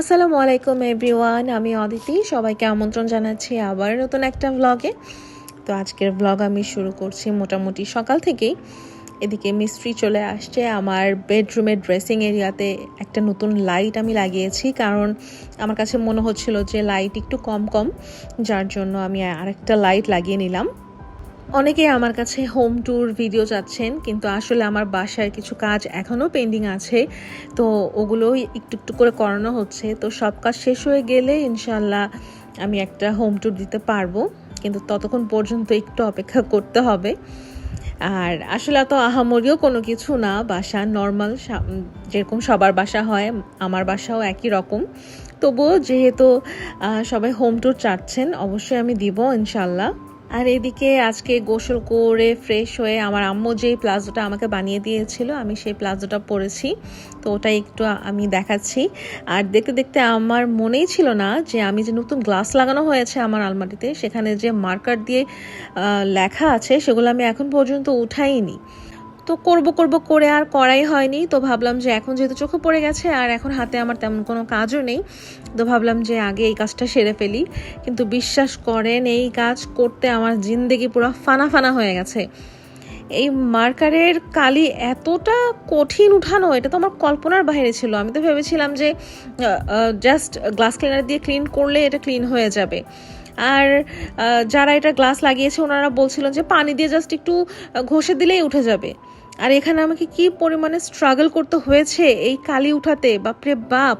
আসসালামু আলাইকুম এভরিওয়ান আমি অদিতি। সবাইকে আমন্ত্রণ জানাচ্ছি আবার নতুন একটা ব্লগে তো আজকের ব্লগ আমি শুরু করছি মোটামুটি সকাল থেকেই। এদিকে মিস্ত্রি চলে আসছে আমার বেডরুমের ড্রেসিং এরিয়াতে একটা নতুন লাইট আমি লাগিয়েছি। কারণ আমার কাছে মনে হচ্ছিল যে লাইট একটু কম কম যার জন্য আমি আরেকটা লাইট লাগিয়ে নিলাম। অনেকে আমার কাছে হোম ট্যুর ভিডিও চাচ্ছেন, কিন্তু আসলে আমার বাসার কিছু কাজ এখনও পেন্ডিং আছে। তো ওগুলোই একটু একটু করে করানো হচ্ছে। তো সব কাজ শেষ হয়ে গেলে ইনশাল্লাহ আমি একটা হোম ট্যুর দিতে পারব। কিন্তু ততক্ষণ পর্যন্ত একটু অপেক্ষা করতে হবে। আর আসলে তো আহামরিও কোনো কিছু না। বাসা নর্মাল যেরকম সবার বাসা হয়, আমার বাসাও একই রকম। তবুও যেহেতু সবাই হোম ট্যুর চাচ্ছেন, অবশ্যই আমি দিব ইনশাল্লাহ আর এদিকে আজকে গোসল করে ফ্রেশ হয়ে আমার আম্মু যে প্লাজোটা আমাকে বানিয়ে দিয়েছিল, আমি সেই প্লাজোটা পরেছি। তো ওটা একটু আমি দেখাচ্ছি। আর দেখতে দেখতে আমার মনেই ছিল না যে আমি যে নতুন গ্লাস লাগানো হয়েছে আমার আলমারিতে, সেখানে যে মার্কার দিয়ে লেখা আছে, সেগুলো আমি এখন পর্যন্ত উঠাইনি। তো করব করব, করে আর করাই হয়নি। তো ভাবলাম যে এখন যেহেতু চোখে পড়ে গেছে আর এখন হাতে আমার তেমন কোনো কাজও নেই, তো ভাবলাম যে আগে এই কাজটা সেরে ফেলি। কিন্তু বিশ্বাস করেন, এই কাজ করতে আমার জিন্দেগি পুরো ফানা ফানা হয়ে গেছে। এই মার্কারের কালি এতটা কঠিন উঠানো, এটা তো আমার কল্পনার বাইরে ছিল। আমি তো ভেবেছিলাম যে জাস্ট গ্লাস ক্লিনার দিয়ে ক্লিন করলে এটা ক্লিন হয়ে যাবে। আর যারা এটা গ্লাস লাগিয়েছে, ওনারা বলছিলেন যে পানি দিয়ে জাস্ট একটু ঘষে দিলেই উঠে যাবে। আর এখানে আমাকে কি পরিমাণে স্ট্রাগল করতে হয়েছে? এই কালি উঠাতে? বাপরে বাপ!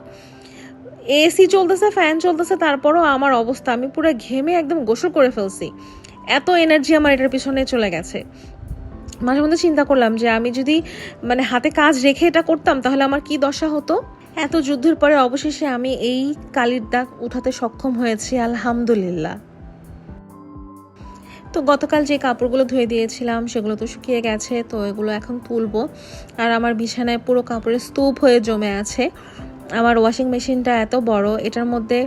এসি চলতেছে ফ্যান চলতেছে, তারপরও আমার অবস্থা। আমি পুরো ঘেমে একদম গোসল করে ফেলছি। এত এনার্জি আমার এটার পিছনে চলে গেছে। মাঝে মধ্যে চিন্তা করলাম যে আমি যদি মানে হাতে কাজ রেখে এটা করতাম, তাহলে আমার কি দশা হতো? এত যুদ্ধের পরে অবশেষে আমি এই কালির দাগ উঠাতে সক্ষম হয়েছি, আলহামদুলিল্লাহ। তো গতকাল যে কাপড়গুলো ধুয়ে দিয়েছিলাম, সেগুলো তো শুকিয়ে গেছে, তো এগুলো এখন তুলবো। আর আমার বিছানায় পুরো কাপড়ের স্তূপ হয়ে জমে আছে। আমার ওয়াশিং মেশিনটা এত বড়, এটার মধ্যে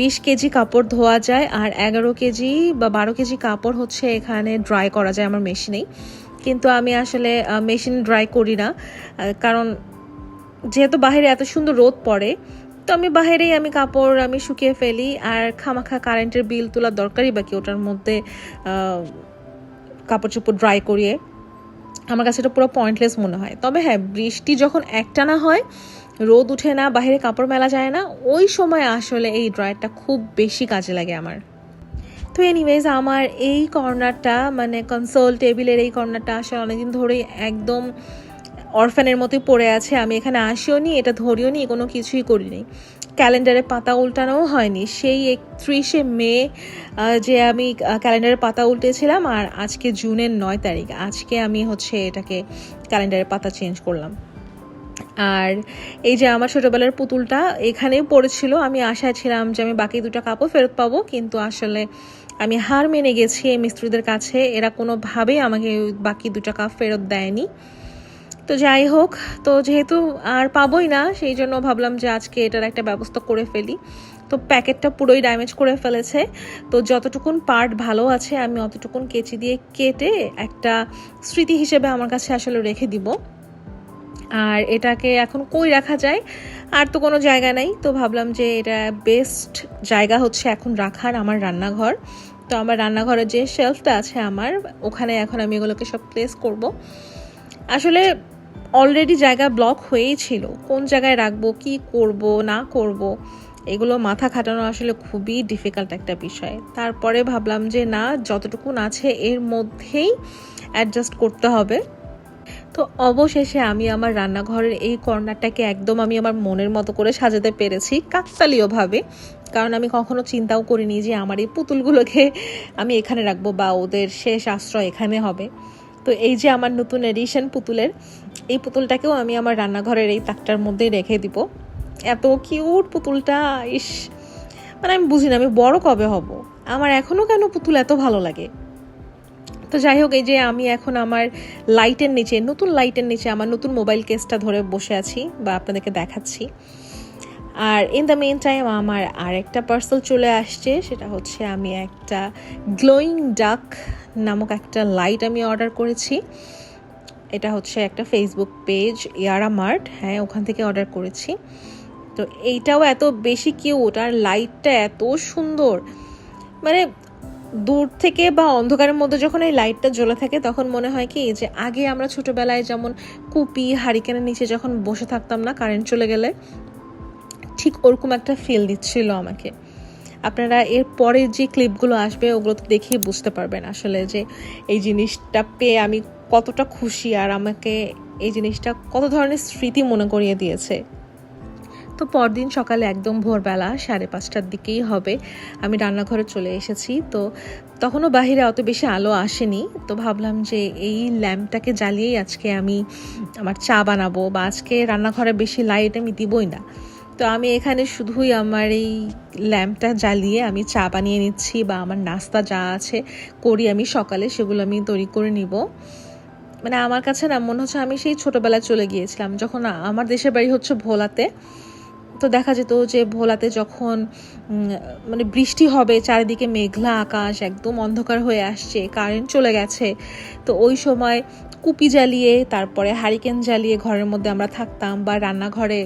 বিশ কেজি কাপড় ধোয়া যায় আর এগারো কেজি বা বারো কেজি কাপড় হচ্ছে এখানে ড্রাই করা যায় আমার মেশিনেই কিন্তু আমি আসলে মেশিন ড্রাই করি না কারণ যেহেতু বাইরে এত সুন্দর রোদ পড়ে তো আমি বাইরেই আমি কাপড় আমি শুকিয়ে ফেলি আর খামাখা কারেন্টের বিল তোলার দরকারই বাকি, ওটার মধ্যে কাপড় চোপড় ড্রাই করিয়ে। আমার কাছে এটা পুরো পয়েন্টলেস মনে হয়। তবে হ্যাঁ বৃষ্টি যখন একটানা হয়, রোদ উঠে না বাইরে কাপড় মেলা যায় না, ওই সময় আসলে এই ড্রায়ারটা খুব বেশি কাজে লাগে আমার। তো এনিওয়েজ আমার এই কর্নারটা মানে কনসোল টেবিলের এই কর্নারটা আসলে অনেকদিন ধরেই একদম অরফ্যানের মতোই পড়ে আছে, আমি এখানে আসিও নি, এটা ধরিও নি, কোনো কিছুই করিনি। ক্যালেন্ডারে পাতা উল্টানোও হয়নি। সেই একত্রিশে মে যে আমি ক্যালেন্ডারে পাতা উল্টেছিলাম আর আজকে জুনের নয় তারিখ, আজকে আমি হচ্ছে এটাকে ক্যালেন্ডারে পাতা চেঞ্জ করলাম। আর এই যে আমার ছোটোবেলার পুতুলটা এখানেই পড়েছিল, আমি আশায় ছিলাম যে আমি বাকি দুটো কাপও ফেরত পাবো, কিন্তু আসলে আমি হার মেনে গেছি এই মিস্ত্রিদের কাছে, এরা কোনোভাবেই আমাকে বাকি দুটো কাপ ফেরত দেয়নি। তো যাই হোক, তো যেহেতু আর পাবোই না, সেই জন্য ভাবলাম যে আজকে এটার একটা ব্যবস্থা করে ফেলি। তো প্যাকেটটা পুরোই ড্যামেজ করে ফেলেছে। তো যতটুকুন পার্ট ভালো আছে, আমি অতটুকুন কেচি দিয়ে কেটে একটা স্মৃতি হিসেবে আমার কাছে আসলে রেখে দিব। আর এটাকে এখন কই রাখা যায়, আর তো কোনো জায়গা নাই। তো ভাবলাম যে এটা বেস্ট জায়গা হচ্ছে এখন রাখার আমার রান্নাঘর। তো আমার রান্নাঘরের যে শেলফটা আছে আমার, ওখানে এখন আমি এগুলোকে সব প্লেস করব। আসলে অলরেডি জায়গা ব্লক হয়েই ছিল। কোন জায়গায় রাখব, কি করব, না করব, এগুলো মাথা খাটানো আসলে খুবই ডিফিকাল্ট একটা বিষয়। তারপরে ভাবলাম যে না, যতটুকুন আছে এর মধ্যেই অ্যাডজাস্ট করতে হবে। তো অবশেষে আমি আমার রান্নাঘরের এই কর্নারটাকে একদম আমি আমার মনের মতো করে সাজাতে পেরেছি, কাকতালীয়ভাবে। কারণ আমি কখনো চিন্তাও করিনি যে আমার এই পুতুলগুলোকে আমি এখানে রাখব বা ওদের শেষ আশ্রয় এখানে হবে। তো এই যে আমার নতুন এডিশন পুতুলের এই পুতুলটাকেও আমি আমার রান্নাঘরের এই তাকটার মধ্যেই রেখে দিব। এত কিউট পুতুলটা, ইস। মানে আমি বুঝি না আমি বড় কবে হব? আমার এখনও কেন পুতুল এত ভালো লাগে? তো যাই হোক, এই যে আমি এখন আমার লাইটের নিচে, নতুন লাইটের নিচে আমার নতুন মোবাইল কেসটা ধরে বসে আছি বা আপনাদেরকে দেখাচ্ছি। আর ইন দ্য মেন টাইম আমার আরেকটা পার্সেল চলে আসছে, সেটা হচ্ছে আমি একটা গ্লোয়িং ডাক নামক একটা লাইট আমি অর্ডার করেছি। এটা হচ্ছে একটা ফেসবুক পেজ ইয়ারা মার্ট হ্যাঁ ওখান থেকে অর্ডার করেছি। তো এইটাও এত বেশি কিউট আর লাইটটা এত সুন্দর। মানে দূর থেকে বা অন্ধকারের মধ্যে যখন এই লাইটটা জ্বলে থাকে, তখন মনে হয় কি, যে আগে আমরা ছোটবেলায় যেমন কুপি, হারিকেনের নিচে যখন বসে থাকতাম না কারেন্ট চলে গেলে, ঠিক ওরকম একটা ফিল দিচ্ছিল আমাকে। আপনারা এর পরের যে ক্লিপগুলো আসবে, ওগুলো তো দেখেই বুঝতে পারবেন আসলে যে এই জিনিসটা পেয়ে আমি কতটা খুশি আর আমাকে এই জিনিসটা কত ধরনের স্মৃতি মনে করিয়ে দিয়েছে। তো পরদিন সকালে একদম ভোরবেলা সাড়ে পাঁচটার দিকেই হবে। আমি রান্নাঘরে চলে এসেছি। তো তখনও বাহিরে অত বেশি আলো আসেনি। তো ভাবলাম যে এই ল্যাম্পটাকে জ্বালিয়েই আজকে আমি আমার চা বানাবো বা আজকে রান্নাঘরে বেশি লাইট আমি দিবই না। তো আমি এখানে শুধুই আমার এই ল্যাম্পটা জ্বালিয়ে আমি চা বানিয়ে নিচ্ছি বা আমার নাস্তা যা আছে করি আমি সকালে, সেগুলো আমি তৈরি করে নিব। মানে আমার কাছে না, মনে হচ্ছে আমি সেই ছোটোবেলায় চলে গিয়েছিলাম, যখন আমার দেশের বাড়ি হচ্ছে ভোলাতে। তো দেখা যেত যে ভোলাতে যখন মানে বৃষ্টি হবে, চারিদিকে মেঘলা আকাশ, একদম অন্ধকার হয়ে আসছে, কারেন্ট চলে গেছে, তো ওই সময় কুপি জ্বালিয়ে, তারপরে হারিকেন জ্বালিয়ে ঘরের মধ্যে আমরা থাকতাম বা রান্নাঘরে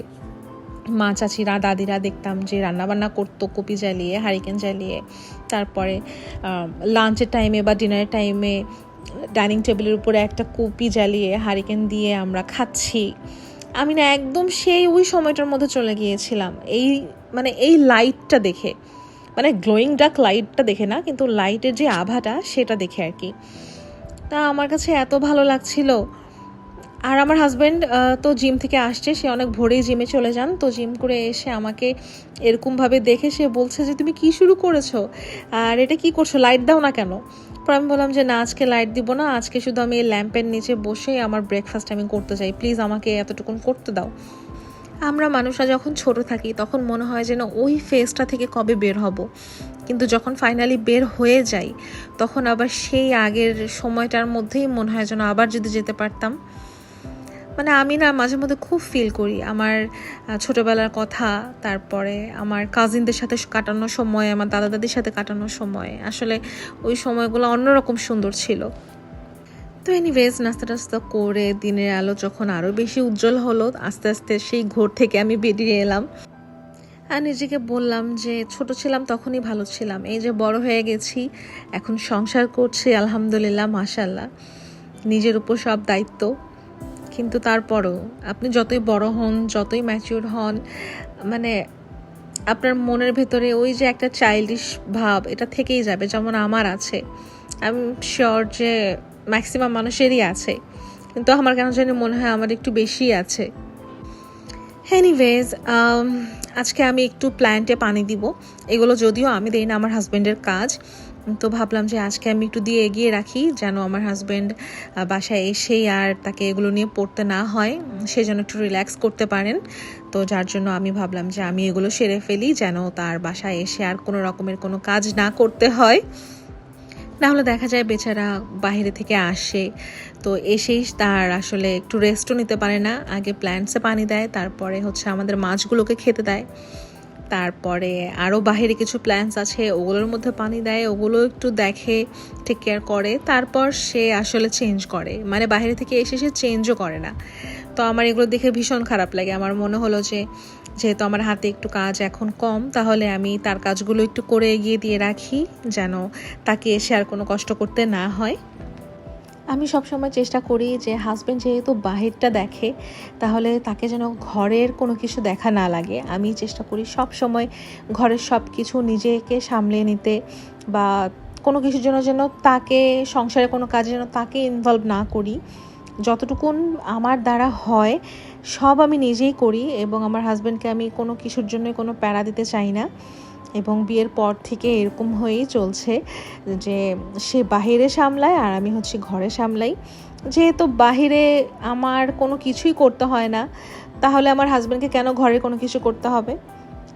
মা, চাচিরা, দাদিরা দেখতাম যে রান্নাবান্না করতো কপি জ্বালিয়ে, হারিকেন জ্বালিয়ে। তারপরে লাঞ্চের টাইমে বা ডিনারের টাইমে ডাইনিং টেবিলের উপরে একটা কপি জ্বালিয়ে, হারিকেন দিয়ে আমরা খাচ্ছি। আমি না একদম সেই ওই সময়টার মধ্যে চলে গিয়েছিলাম। এই মানে এই লাইটটা দেখে মানে গ্লোয়িং ডাক লাইটটা দেখে না, কিন্তু লাইটের যে আভাটা সেটা দেখে আর কি। তা আমার কাছে এত ভালো লাগছিল। আর আমার হাজব্যান্ড তো জিম থেকে আসছে, সে অনেক ভোরেই জিমে চলে যান। তো জিম করে এসে আমাকে এরকমভাবে দেখে সে বলছে যে, তুমি কি শুরু করেছ? আর এটা কি করছ? লাইট দাও না কেন? পর আমি বললাম যে, না, আজকে লাইট দিব না। আজকে শুধু আমি এই ল্যাম্পের নিচে বসে আমার ব্রেকফাস্ট আমি করতে চাই। প্লিজ আমাকে এতটুকুন করতে দাও। আমরা মানুষরা যখন ছোট থাকি, তখন মনে হয় যেন ওই ফেজটা থেকে কবে বের হব। কিন্তু যখন ফাইনালি বের হয়ে যাই, তখন আবার সেই আগের সময়টার মধ্যেই মনে হয় যেন আবার যদি যেতে পারতাম। মানে আমি না মাঝে মধ্যে খুব ফিল করি আমার ছোটোবেলার কথা, তারপরে আমার কাজিনদের সাথে কাটানোর সময়, আমার দাদা দাদির সাথে কাটানোর সময়। আসলে ওই সময়গুলো অন্যরকম সুন্দর ছিল। তো এনিওয়েজ নাস্তা টাস্তা করে দিনের আলো যখন আরও বেশি উজ্জ্বল হলো, আস্তে আস্তে সেই ঘোর থেকে আমি বেরিয়ে এলাম। আর নিজেকে বললাম যে, ছোট ছিলাম তখনই ভালো ছিলাম। এই যে বড় হয়ে গেছি, এখন সংসার করছি, আলহামদুলিল্লাহ মাসাল্লাহ নিজের উপর সব দায়িত্ব। কিন্তু তারপরও আপনি যতই বড় হন, যতই ম্যাচিউর হন মানে আপনার মনের ভেতরে ওই যে একটা চাইল্ডিশ ভাব, এটা থেকেই যাবে, যেমন আমার আছে। আমি শিওর যে ম্যাক্সিমাম মানুষেরই আছে। কিন্তু আমার কেন জানি মনে হয় আমার একটু বেশি আছে। এনিওয়েজ আজকে আমি একটু প্ল্যান্টে পানি দিব। এগুলো যদিও আমি দেই না, আমার হাজব্যান্ডের কাজ। তো ভাবলাম যে আজকে আমি একটু দিয়ে এগিয়ে রাখি, যেন আমার হাজব্যান্ড বাসায় এসেই আর তাকে এগুলো নিয়ে পড়তে না হয়, সে যেন একটু রিল্যাক্স করতে পারেন। তো যার জন্য আমি ভাবলাম যে আমি এগুলো সেরে ফেলি, যেন তার বাসায় এসে আর কোনো রকমের কোনো কাজ না করতে হয়। না হলে দেখা যায় বেচারা বাইরে থেকে আসে, তো এসেই তার আসলে একটু রেস্টও নিতে পারে না। আগে প্ল্যান্টসে পানি দেয়, তারপরে হচ্ছে আমাদের মাছগুলোকে খেতে দেয়। তারপরে আরও বাহিরে কিছু প্ল্যান্স আছে, ওগুলোর মধ্যে পানি দেয়, ওগুলো একটু দেখে টেক কেয়ার করে, তারপর সে আসলে চেঞ্জ করে। মানে বাইরে থেকে এসে সে চেঞ্জও করে না। তো আমার এগুলো দেখে ভীষণ খারাপ লাগে। আমার মনে হলো যে, যেহেতু আমার হাতে একটু কাজ এখন কম, তাহলে আমি তার কাজগুলো একটু করে এগিয়ে দিয়ে রাখি, যেন তাকে এসে আর কোনো কষ্ট করতে না হয়। আমি সবসময় চেষ্টা করি যে হাজব্যান্ড যেহেতু বাহিরটা দেখে, তাহলে তাকে যেন ঘরের কোনো কিছু দেখা না লাগে। আমি চেষ্টা করি সব সময় ঘরের সব কিছু নিজেকে সামলে নিতে বা কোনো কিছুর জন্য যেন তাকে সংসারে কোনো কাজে যেন তাকে ইনভলভ না করি। যতটুকুন আমার দ্বারা হয়, সব আমি নিজেই করি এবং আমার হাজব্যান্ডকে আমি কোনো কিছুর জন্য কোনো প্যারা দিতে চাই না। এবং বিয়ের পর থেকে এরকম হয়েই চলছে যে সে বাহিরে সামলায় আর আমি হচ্ছে ঘরে সামলাই। যেহেতু বাহিরে আমার কোনো কিছুই করতে হয় না, তাহলে আমার হাজব্যান্ডকে কেন ঘরে কোনো কিছু করতে হবে?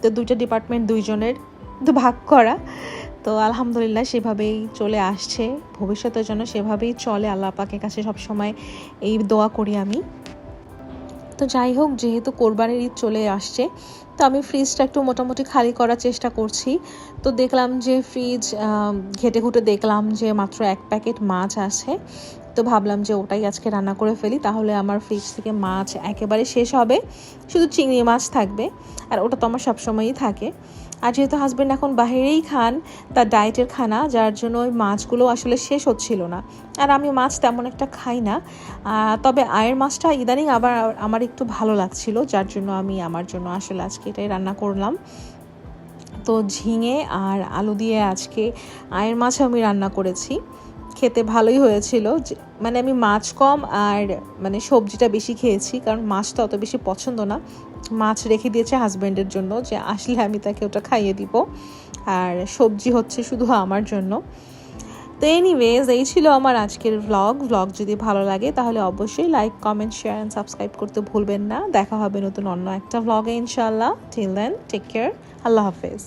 তো দুইটা ডিপার্টমেন্ট দুইজনের তো ভাগ করা। তো আলহামদুলিল্লাহ সেভাবেই চলে আসছে। ভবিষ্যতের জন্য সেভাবেই চলে আল্লাহ পাকের কাছে সবসময় এই দোয়া করি আমি। তো যাই হোক, যেহেতু কোরবানির ঈদ চলে আসছে, তো আমি ফ্রিজটা একটু মোটামুটি খালি করার চেষ্টা করছি। তো দেখলাম যে ফ্রিজ ঘেটে ঘুটে দেখলাম যে মাত্র এক প্যাকেট মাছ আছে। তো ভাবলাম যে ওটাই আজকে রান্না করে ফেলি, তাহলে আমার ফ্রিজ থেকে মাছ একেবারে শেষ হবে। শুধু চিংড়ি মাছ থাকবে, আর ওটা তো আমার সবসময়ই থাকে। আর যেহেতু হাজব্যান্ড এখন বাইরেই খান, তার ডায়েটের খানা, যার জন্য ওই মাছগুলো আসলে শেষ হচ্ছিল না। আর আমি মাছ তেমন একটা খাই না। তবে আয়ের মাছটা ইদানিং আবার আমার একটু ভালো লাগছিল, যার জন্য আমি আমার জন্য আসলে আজকে এটাই রান্না করলাম। তো ঝিঙে আর আলু দিয়ে আজকে আয়ের মাছ আমি রান্না করেছি। খেতে ভালোই হয়েছিল মানে আমি মাছ কম আর মানে সবজিটা বেশি খেয়েছি, কারণ মাছটা অত বেশি পছন্দ না। মাছ রেখে দিয়েছে হাজব্যান্ডের জন্য যে, আসলে আমি তাকে ওটা খাইয়ে দিব। আর সবজি হচ্ছে শুধু আমার জন্য। তো এনিওয়েজ এই ছিল আমার আজকের ভ্লগ ভ্লগ যদি ভালো লাগে, তাহলে অবশ্যই like comment share and subscribe করতে ভুলবেন না। দেখা হবে নতুন অন্য একটা ভ্লগে ইনশাল্লাহ টিল দেন টেক কেয়ার আল্লাহ হাফেজ।